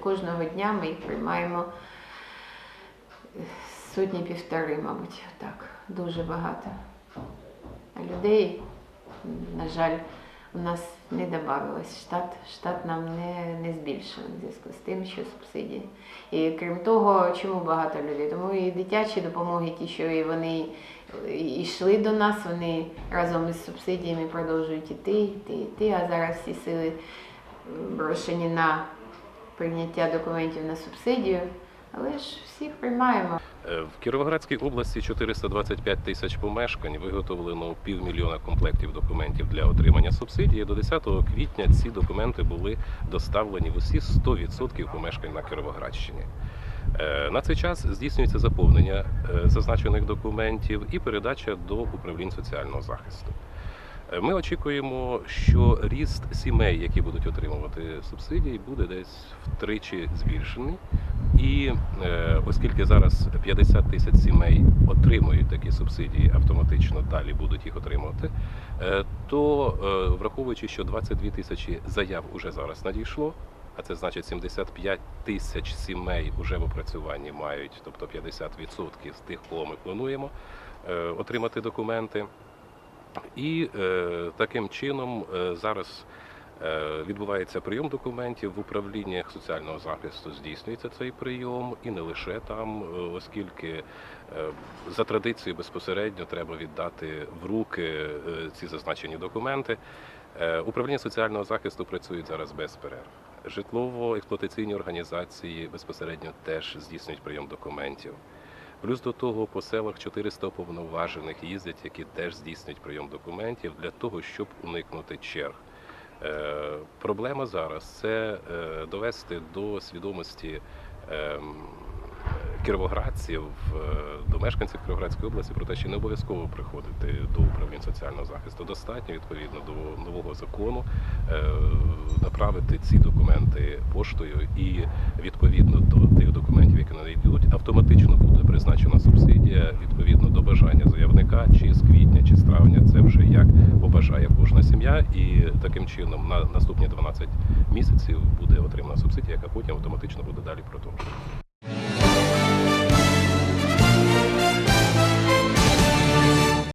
кожного дня ми їх приймаємо е, сотні півтори, мабуть, так, дуже багато. А людей, на жаль, у нас не додавалось. Штат, штат нам не, не збільшили в зв'язку з тим, що субсидії. І крім того, чому багато людей? Тому і дитячі допомоги, ті, що і вони йшли до нас, вони разом із субсидіями продовжують іти, іти, іти. А зараз всі сили брошені на прийняття документів на субсидію. Але ж всіх приймаємо. Е, В Кіровоградській області 425 тисяч помешкань виготовлено півмільйона комплектів документів для отримання субсидії. До 10 квітня ці документи були доставлені в усі 100% помешкань на Кіровоградщині. Е, На цей час здійснюється заповнення е, зазначених документів і передача до управлінь соціального захисту. Е, Ми очікуємо, що ріст сімей, які будуть отримувати субсидії, буде десь втричі збільшений. І е, оскільки зараз 50 тисяч сімей отримують такі субсидії, автоматично далі будуть їх отримувати, е, то враховуючи, що 22 тисячі заяв уже зараз надійшло, а це значить 75 тисяч сімей вже в опрацюванні мають, тобто 50% з тих, кого ми плануємо отримати документи. І е, таким чином е, зараз е, відбувається прийом документів в управліннях соціального захисту. Здійснюється цей прийом, і не лише там, е, оскільки е, за традицією безпосередньо треба віддати в руки е, ці зазначені документи. Е, Управління соціального захисту працюють зараз без перерв. Житлово-експлуатаційні організації безпосередньо теж здійснюють прийом документів. Плюс до того по селах 400 уповноважених їздять, які теж здійснюють прийом документів для того, щоб уникнути черг. Е, проблема зараз це е, довести до свідомості ем, кіровоградців, е, до мешканців Кіровоградської області про те, що не обов'язково приходити до управління соціального захисту. Достатньо відповідно до нового закону направити ці документи поштою і відповідно до тих документів, які надійдуть, автоматично буде призначена субсидія відповідно до бажання заявника, чи з квітня, чи з травня. Це вже як побажає кожна сім'я, і таким чином на наступні 12 місяців буде отримана субсидія, яка потім автоматично буде далі продовжена.